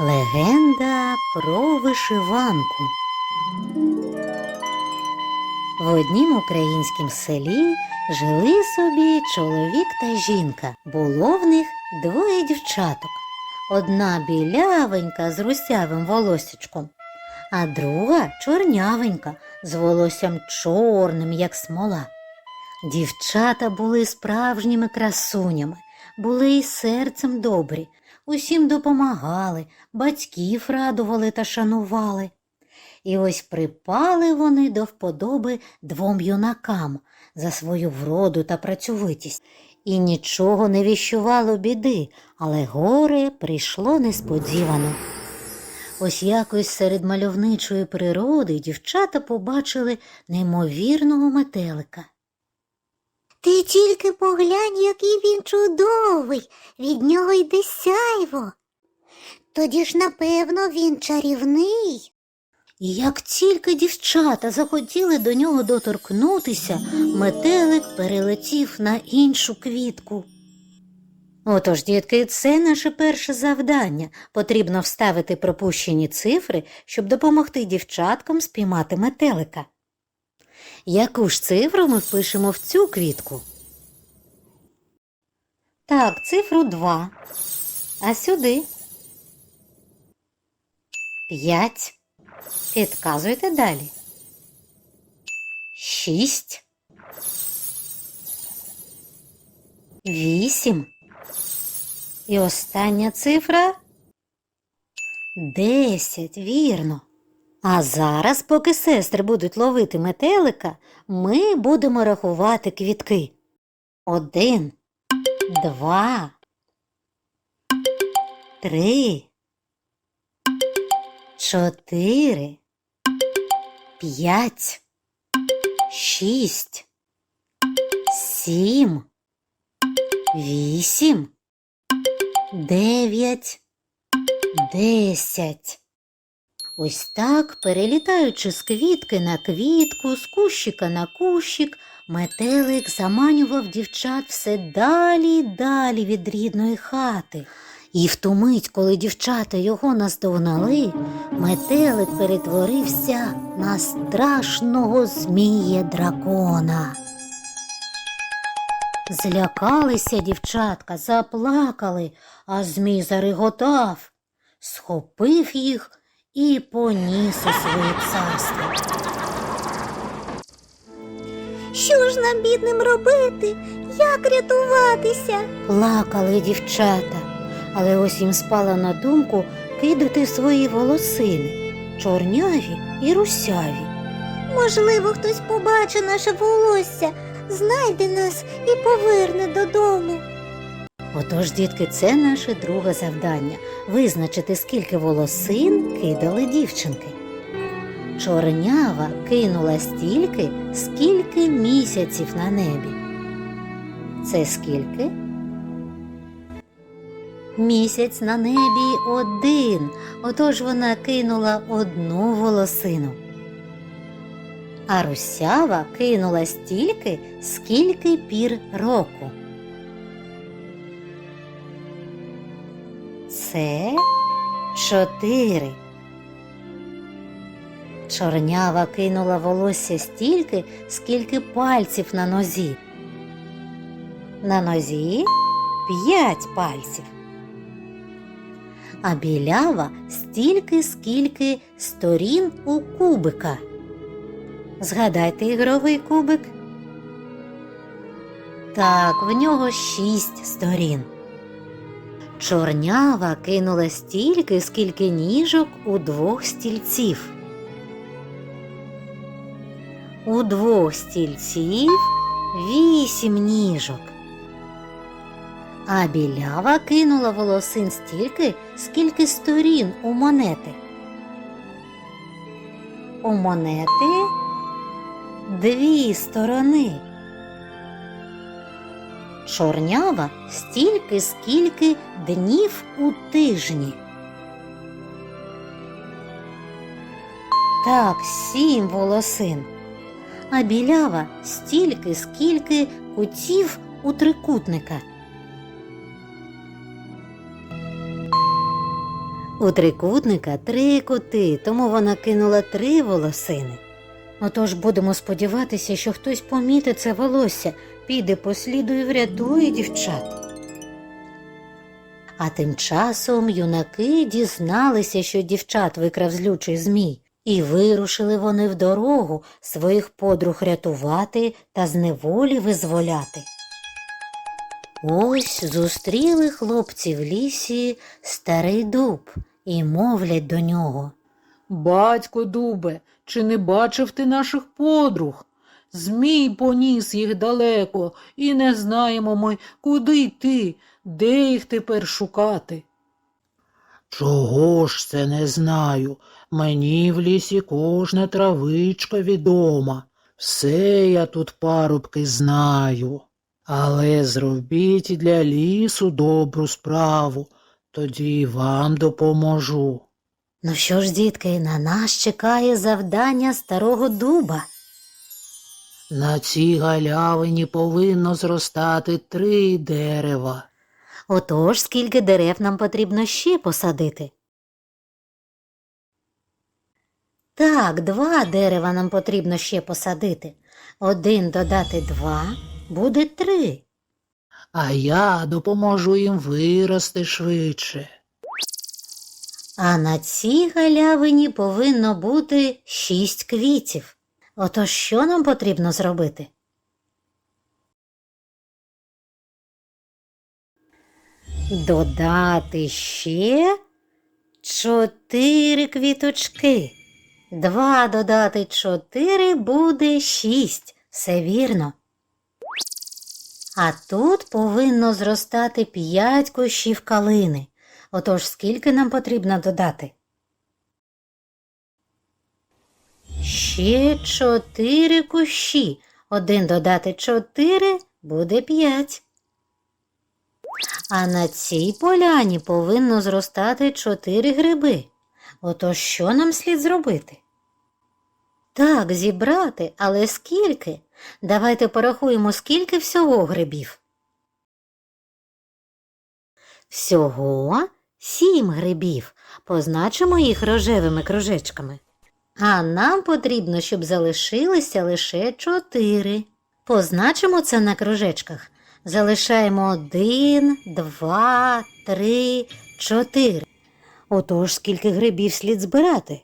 Легенда про вишиванку. В однім українськім селі жили собі чоловік та жінка. Було в них двоє дівчаток. Одна білявенька з русявим волосячком, а друга чорнявенька з волоссям чорним, як смола. Дівчата були справжніми красунями, були й серцем добрі, усім допомагали, батьків радували та шанували. І ось припали вони до вподоби двом юнакам за свою вроду та працьовитість. І нічого не віщувало біди, але горе прийшло несподівано. Ось якось серед мальовничої природи дівчата побачили неймовірного метелика. Ти тільки поглянь, який він чудовий, від нього йде сяйво. Тоді ж, напевно, він чарівний. І як тільки дівчата захотіли до нього доторкнутися, метелик перелетів на іншу квітку. Отож, дітки, це наше перше завдання. Потрібно вставити пропущені цифри, щоб допомогти дівчаткам спіймати метелика. Яку ж цифру ми впишемо в цю квітку? Так, цифру 2. А сюди? 5. Підказуйте далі. Шість. Вісім. І остання цифра десять, вірно. А зараз, поки сестри будуть ловити метелика, ми будемо рахувати квітки. Один, два, три, чотири, п'ять, шість, сім, вісім, дев'ять, десять. Ось так, перелітаючи з квітки на квітку, з кущика на кущик, метелик заманював дівчат все далі й далі від рідної хати. І в ту мить, коли дівчата його наздогнали, метелик перетворився на страшного змія дракона. Злякалися дівчатка, заплакали, а змій зареготав, схопив їх і поніс у своє царство. Що ж нам, бідним, робити? Як рятуватися? Плакали дівчата, але ось їм спала на думку кидати свої волосини, чорняві і русяві. Можливо, хтось побачить наше волосся, знайде нас і поверне додому. Отож, дітки, це наше друге завдання визначити, скільки волосин кидали дівчинки. Чорнява кинула стільки, скільки місяців на небі. Це скільки? Місяць на небі один, отож вона кинула одну волосину. А русява кинула стільки, скільки пір року. Це чотири. Чорнява кинула волосся стільки, скільки пальців на нозі. На нозі п'ять пальців. А білява стільки, скільки сторін у кубика. Згадайте ігровий кубик. Так, в нього шість сторін. Чорнява кинула стільки, скільки ніжок у двох стільців. У двох стільців вісім ніжок. А білява кинула волосин стільки, скільки сторін у монети. У монети дві сторони. Чорнява стільки, скільки днів у тижні. Так, сім волосин. А білява стільки, скільки кутів у трикутника. У трикутника три кути, тому вона кинула три волосини. Отож будемо сподіватися, що хтось помітить це волосся, піде по сліду і врятує дівчат. А тим часом юнаки дізналися, що дівчат викрав злючий змій, і вирушили вони в дорогу своїх подруг рятувати та з неволі визволяти. Ось зустріли хлопці в лісі старий дуб і мовлять до нього. Батько дубе, чи не бачив ти наших подруг? Змій поніс їх далеко, і не знаємо ми, куди йти, де їх тепер шукати. Чого ж це не знаю? Мені в лісі кожна травичка відома. Все я тут парубки знаю. Але зробіть для лісу добру справу, тоді вам допоможу. Ну що ж, дітки, на нас чекає завдання старого дуба. На цій галявині повинно зростати три дерева. Отож, скільки дерев нам потрібно ще посадити? Так, два дерева нам потрібно ще посадити. Один додати два буде три. А я допоможу їм вирости швидше. А на цій галявині повинно бути шість квітів. Отож що нам потрібно зробити? Додати ще чотири квіточки. Два додати чотири буде шість. Все вірно. А тут повинно зростати п'ять кущів калини. Отож, скільки нам потрібно додати? Ще чотири кущі. Один додати чотири буде п'ять. А на цій поляні повинно зростати чотири гриби. Отож, що нам слід зробити? Так, зібрати, але скільки? Давайте порахуємо, скільки всього грибів. Всього сім грибів. Позначимо їх рожевими кружечками. А нам потрібно, щоб залишилися лише чотири. Позначимо це на кружечках. Залишаємо один, два, три, чотири. Отож, скільки грибів слід збирати?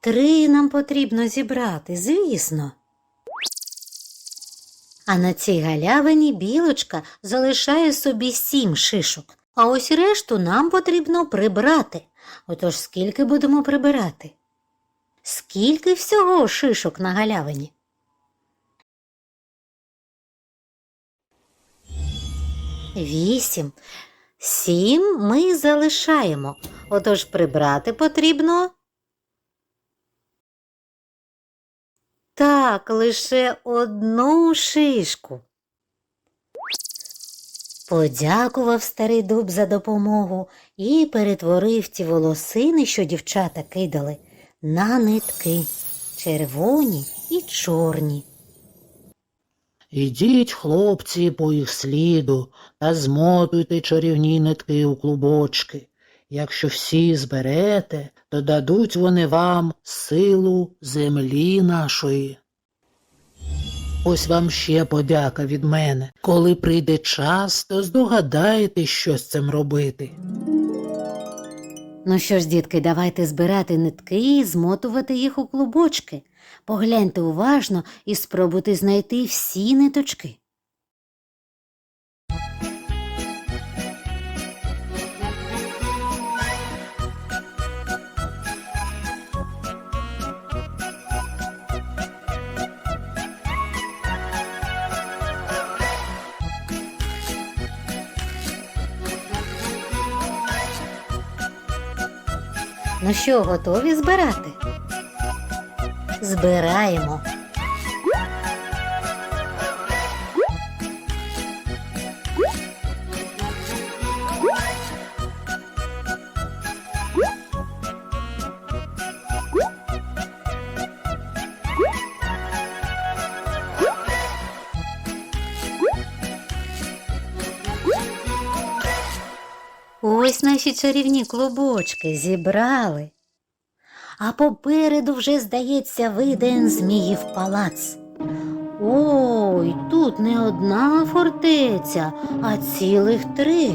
Три нам потрібно зібрати, звісно. А на цій галявині білочка залишає собі сім шишок, а ось решту нам потрібно прибрати. Отож скільки будемо прибирати? Скільки всього шишок на галявині? Вісім. Сім ми залишаємо. Отож прибрати потрібно. Так, лише одну шишку. Подякував старий дуб за допомогу і перетворив ті волосини, що дівчата кидали, на нитки червоні і чорні. Ідіть, хлопці, по їх сліду та змотуйте чарівні нитки у клубочки. Якщо всі зберете, то дадуть вони вам силу землі нашої. Ось вам ще подяка від мене. Коли прийде час, то здогадаєте, що з цим робити. Ну що ж, дітки, давайте збирати нитки і змотувати їх у клубочки. Погляньте уважно і спробуйте знайти всі ниточки. Ну що, готові збирати? Збираємо. Ось наші чарівні клубочки зібрали. А попереду вже, здається, виден Зміїв палац. Ой, тут не одна фортеця, а цілих три.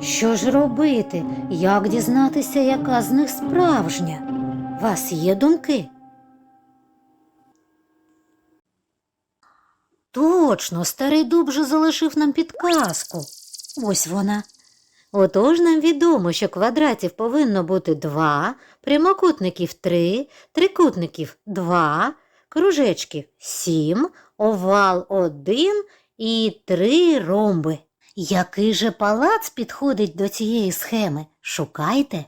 Що ж робити? Як дізнатися, яка з них справжня? Вас є думки? Точно, старий дуб же залишив нам підказку. Ось вона. Отож нам відомо, що квадратів повинно бути два, прямокутників три, трикутників два, кружечків сім, овал один і три ромби. Який же палац підходить до цієї схеми? Шукайте.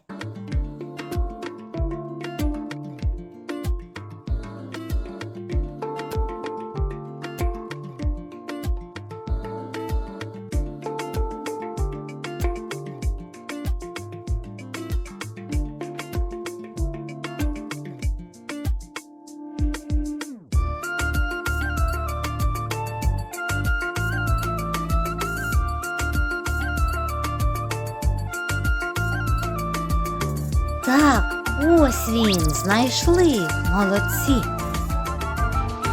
Він, знайшли, молодці.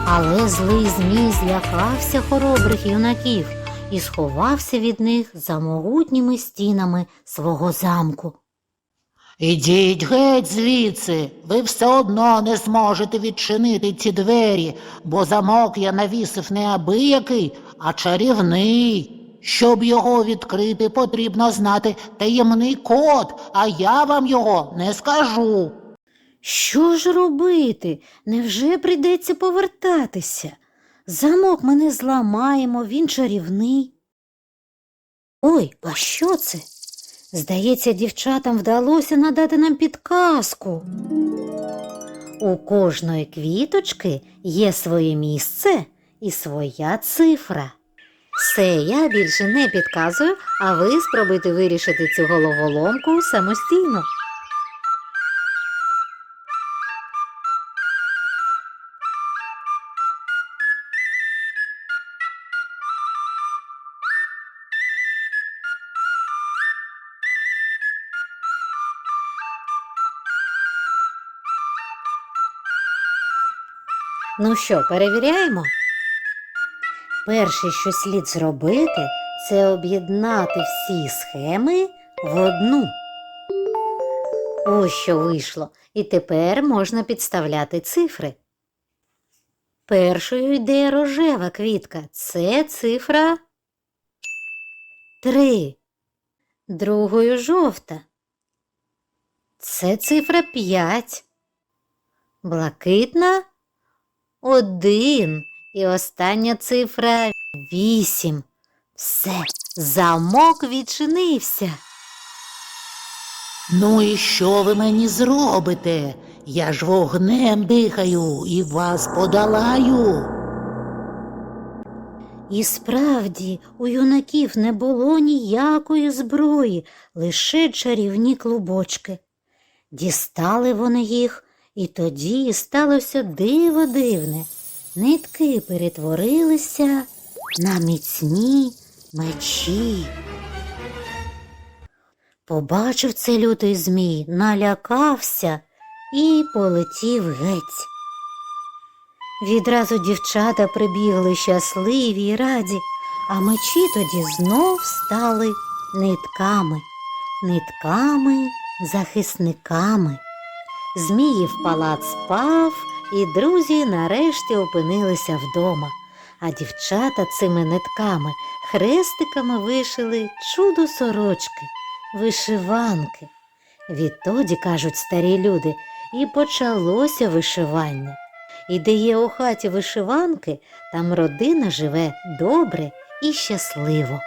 Але злий змій злякався хоробрих юнаків і сховався від них за могутніми стінами свого замку. Ідіть геть звідси, ви все одно не зможете відчинити ці двері, бо замок я навісив не абиякий, а чарівний. Щоб його відкрити, потрібно знати таємний код, а я вам його не скажу. Що ж робити? Невже прийдеться повертатися? Замок ми не зламаємо, він чарівний. Ой, а що це? Здається, дівчатам вдалося надати нам підказку. У кожної квіточки є своє місце і своя цифра. Все, я більше не підказую, а ви спробуйте вирішити цю головоломку самостійно. Ну що, перевіряємо? Перше, що слід зробити, це об'єднати всі схеми в одну. Ось що вийшло, і тепер можна підставляти цифри. Першою йде рожева квітка. Це цифра 3. Другою жовта. Це цифра 5. Блакитна один. І остання цифра вісім. Все, замок відчинився. Ну і що ви мені зробите? Я ж вогнем дихаю і вас подолаю. І справді у юнаків не було ніякої зброї, лише чарівні клубочки. Дістали вони їх, і тоді сталося диво дивне. Нитки перетворилися на міцні мечі. Побачив це лютий змій, налякався і полетів геть. Відразу дівчата прибігли щасливі й раді, а мечі тоді знов стали нитками, нитками захисниками. Зміїв палац спав, і друзі нарешті опинилися вдома, а дівчата цими нитками хрестиками вишили чудо сорочки, вишиванки. Відтоді, кажуть старі люди, і почалося вишивання. І де є у хаті вишиванки, там родина живе добре і щасливо.